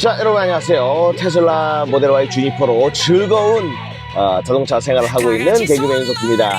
자, 여러분 안녕하세요. 테슬라 모델 Y 주니퍼로 즐거운 어, 자동차 생활을 하고 있는 개그맨 석입니다.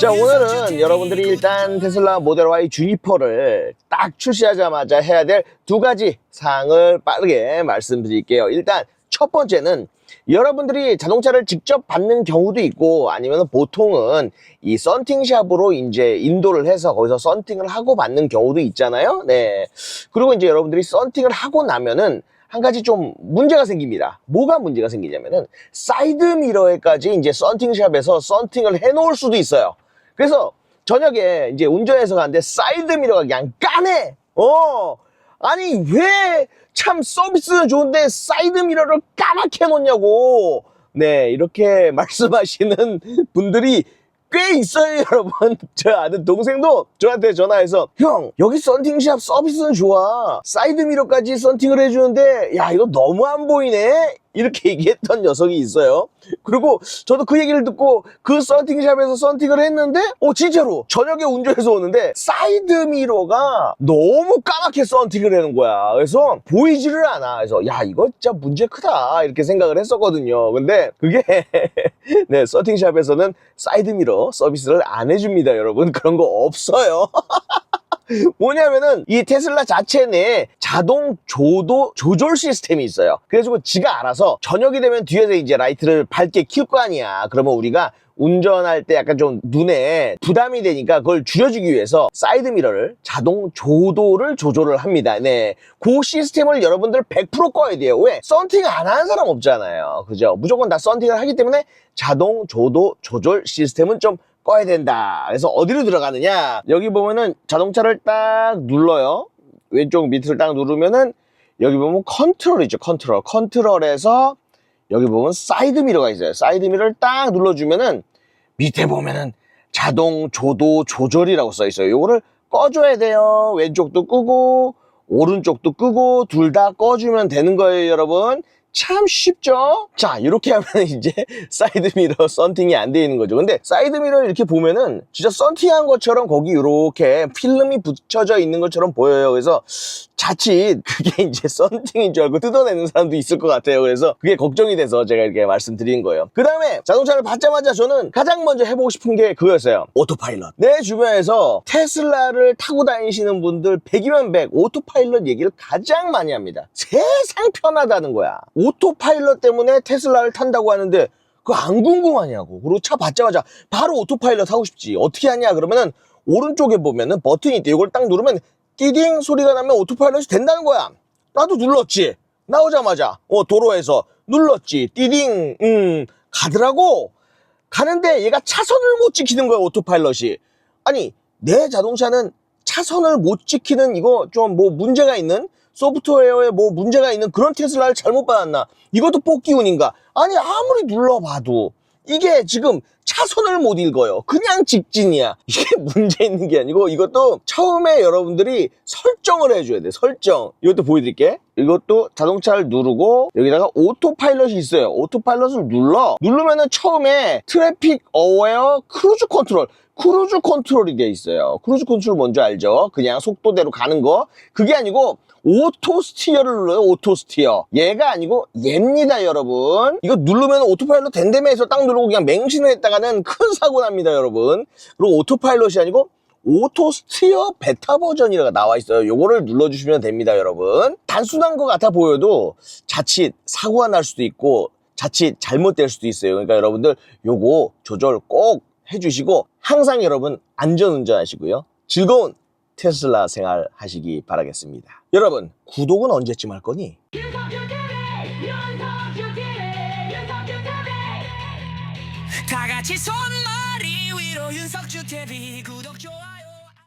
자, 오늘은 여러분들이 일단 테슬라 모델 Y 주니퍼를 딱 출시하자마자 해야 될 두 가지 사항을 빠르게 말씀드릴게요. 일단 첫 번째는 여러분들이 자동차를 직접 받는 경우도 있고 아니면 보통은 이 썬팅샵으로 이제 인도를 해서 거기서 썬팅을 하고 받는 경우도 있잖아요. 네. 그리고 이제 여러분들이 썬팅을 하고 나면은 한 가지 좀 문제가 생깁니다. 뭐가 문제가 생기냐면은 사이드 미러에까지 이제 썬팅샵에서 썬팅을 해 놓을 수도 있어요. 그래서 저녁에 이제 운전해서 가는데 사이드 미러가 그냥 까네. 어. 아니 왜 참 서비스는 좋은데 사이드 미러를 까맣게 해놓냐고. 네 이렇게 말씀하시는 분들이 꽤 있어요 여러분. 저 아는 동생도 저한테 전화해서 형 여기 썬팅샵 서비스는 좋아. 사이드 미러까지 썬팅을 해주는데 야 이거 너무 안 보이네 이렇게 얘기했던 녀석이 있어요. 그리고 저도 그 얘기를 듣고 그 썬팅샵에서 썬팅을 했는데 어 진짜로 저녁에 운전해서 오는데 사이드 미러가 너무 까맣게 썬팅을 하는 거야. 그래서 보이지를 않아. 그래서 야 이거 진짜 문제 크다. 이렇게 생각을 했었거든요. 근데 그게 네 썬팅샵에서는 사이드 미러 서비스를 안 해줍니다 여러분. 그런 거 없어요 뭐냐면은 이 테슬라 자체 내에 자동 조도 조절 시스템이 있어요. 그래가지고 지가 알아서 저녁이 되면 뒤에서 이제 라이트를 밝게 키울 거 아니야. 그러면 우리가 운전할 때 약간 좀 눈에 부담이 되니까 그걸 줄여주기 위해서 사이드 미러를 자동 조도를 조절을 합니다. 네. 그 시스템을 여러분들 100% 꺼야 돼요. 왜? 썬팅 안 하는 사람 없잖아요. 그죠? 무조건 다 썬팅을 하기 때문에 자동 조도 조절 시스템은 좀 꺼야 된다. 그래서 어디로 들어가느냐? 여기 보면은 자동차를 딱 눌러요. 왼쪽 밑을 딱 누르면은 여기 보면 컨트롤 있죠. 컨트롤. 컨트롤에서 여기 보면 사이드 미러가 있어요. 사이드 미러를 딱 눌러주면은 밑에 보면은 자동 조도 조절이라고 써 있어요. 요거를 꺼줘야 돼요. 왼쪽도 끄고 오른쪽도 끄고 둘 다 꺼주면 되는 거예요, 여러분. 참 쉽죠? 자, 이렇게 하면 이제 사이드 미러 썬팅이 안돼 있는 거죠. 근데 사이드 미러 이렇게 보면은 진짜 썬팅한 것처럼 거기 이렇게 필름이 붙여져 있는 것처럼 보여요. 그래서 자칫 그게 이제 썬팅인 줄 알고 뜯어내는 사람도 있을 것 같아요. 그래서 그게 걱정이 돼서 제가 이렇게 말씀드린 거예요. 그 다음에 자동차를 받자마자 저는 가장 먼저 해보고 싶은 게 그거였어요. 오토파일럿. 내 주변에서 테슬라를 타고 다니시는 분들 100이면 100 오토파일럿 얘기를 가장 많이 합니다. 세상 편하다는 거야. 오토파일럿 때문에 테슬라를 탄다고 하는데 그거 안 궁금하냐고. 그리고 차 받자마자 바로 오토파일럿 하고 싶지. 어떻게 하냐 그러면은 오른쪽에 보면은 버튼이 있대. 이걸 딱 누르면 띠딩 소리가 나면 오토파일럿이 된다는 거야. 나도 눌렀지. 나오자마자 어 도로에서 눌렀지. 띠딩 음 가더라고. 가는데 얘가 차선을 못 지키는 거야 오토파일럿이. 아니 내 자동차는 차선을 못 지키는 이거 좀 뭐 문제가 있는 소프트웨어에 뭐 문제가 있는 그런 테슬라를 잘못 받았나? 이것도 뽑기운인가? 아니 아무리 눌러봐도 이게 지금 차선을 못 읽어요. 그냥 직진이야. 이게 문제 있는 게 아니고 이것도 처음에 여러분들이 설정을 해줘야 돼. 설정. 이것도 보여드릴게. 이것도 자동차를 누르고 여기다가 오토파일럿이 있어요. 오토파일럿을 눌러. 누르면은 처음에 트래픽 어웨어 크루즈 컨트롤. 크루즈 컨트롤이 돼 있어요. 크루즈 컨트롤 뭔지 알죠? 그냥 속도대로 가는 거. 그게 아니고 오토 스티어를 눌러요. 오토 스티어. 얘가 아니고 얘입니다, 여러분. 이거 누르면 오토파일럿 해서 딱 누르고 그냥 맹신을 했다가는 큰 사고 납니다, 여러분. 그리고 오토파일럿이 아니고 오토 스티어 베타 버전이라고 나와 있어요. 요거를 눌러주시면 됩니다, 여러분. 단순한 것 같아 보여도 자칫 사고가 날 수도 있고 자칫 잘못될 수도 있어요. 그러니까 여러분들 요거 조절 꼭 해주시고 항상 여러분 안전운전 하시고요. 즐거운 테슬라 생활 하시기 바라겠습니다. 여러분 구독은 언제쯤 할 거니? 다 같이 손 머리 위로 윤석주 TV 구독 좋아